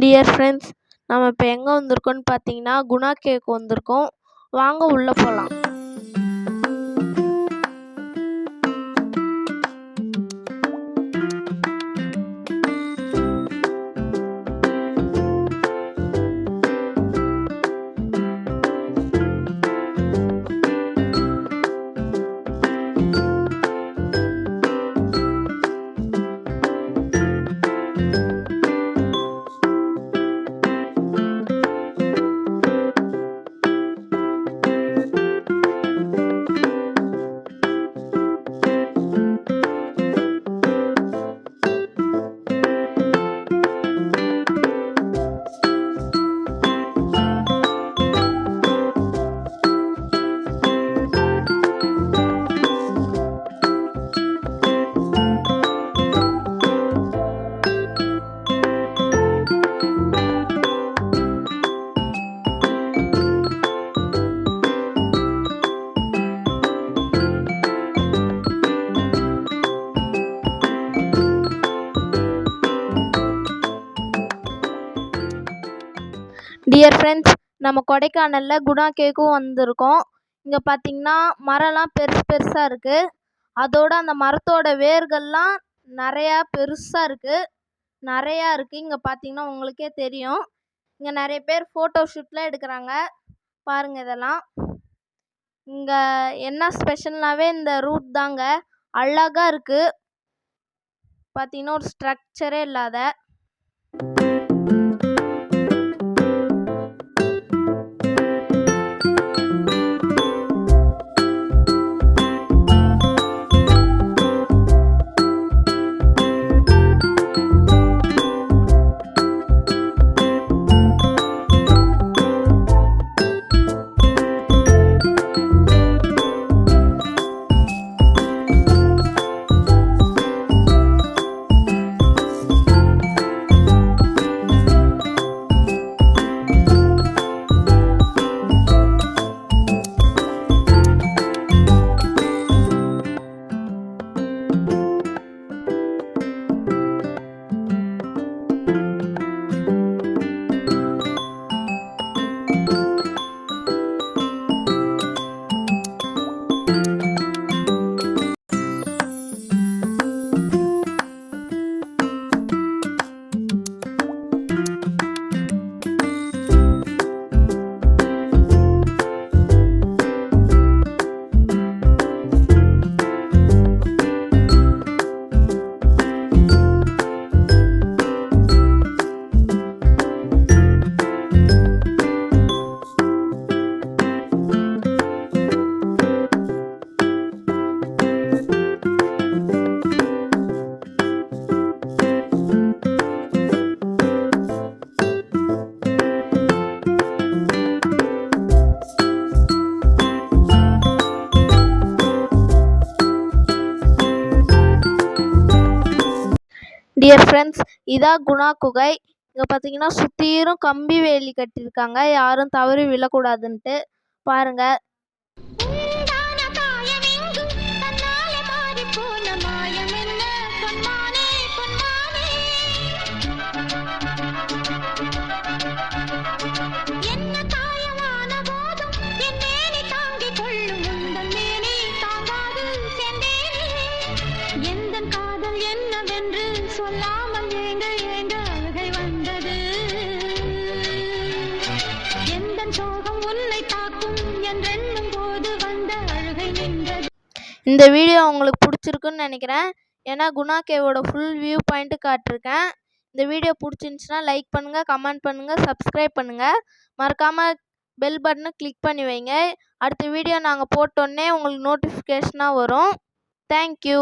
Dear friends நம்ம இப்போ எங்கே வந்திருக்கோம்னு பார்த்தீங்கன்னா குணா கேக் வந்திருக்கோம். வாங்க உள்ளே போகலாம் டியர் ஃப்ரெண்ட்ஸ் நம்ம கொடைக்கானலில் குணா கேக்கும் வந்திருக்கோம். இங்கே பார்த்தீங்கன்னா மரம்லாம் பெருசு பெருசாக இருக்குது அதோடு அந்த மரத்தோட வேர்கள்லாம் நிறையா பெருசாக இருக்குது நிறையா இருக்குது இங்கே பார்த்தீங்கன்னா உங்களுக்கே தெரியும். இங்கே நிறைய பேர் ஃபோட்டோ ஷூட்லாம் எடுக்கிறாங்க. பாருங்கள் இதெல்லாம். இங்கே என்ன ஸ்பெஷல்னாவே இந்த ரூட் தாங்க. அழகாக இருக்குது பார்த்தீங்கன்னா ஒரு ஸ்ட்ரக்சரே இல்லாத டியர் ஃப்ரெண்ட்ஸ் இதான் குணா குகை. இங்கே பார்த்தீங்கன்னா சுற்றிலும் கம்பி வேலி கட்டியிருக்காங்க யாரும் தவறி விழக்கூடாதுன்ட்டு. பாருங்கள் காதல் சொல்லாமல் ஏங்க ஏங்க அழுகை வந்தது? எந்த சோகம் உன்னை தாக்கும் என்றெண்ணும் போது வந்த அழுகை நின்றது. இந்த வீடியோ உங்களுக்கு பிடிச்சிருக்குன்னு நினைக்கிறேன். ஏன்னா குணா கேவோட ஃபுல் வியூ பாயிண்ட்டு காட்டிருக்கேன். இந்த வீடியோ பிடிச்சிருந்துச்சின்னா லைக் பண்ணுங்கள் கமெண்ட் பண்ணுங்கள் சப்ஸ்கிரைப் பண்ணுங்கள் மறக்காமல் பெல் பட்டனை கிளிக் பண்ணி வைங்க. அடுத்த வீடியோ நாங்கள் போட்டோன்னே உங்களுக்கு நோட்டிஃபிகேஷனாக வரும். தேங்க்யூ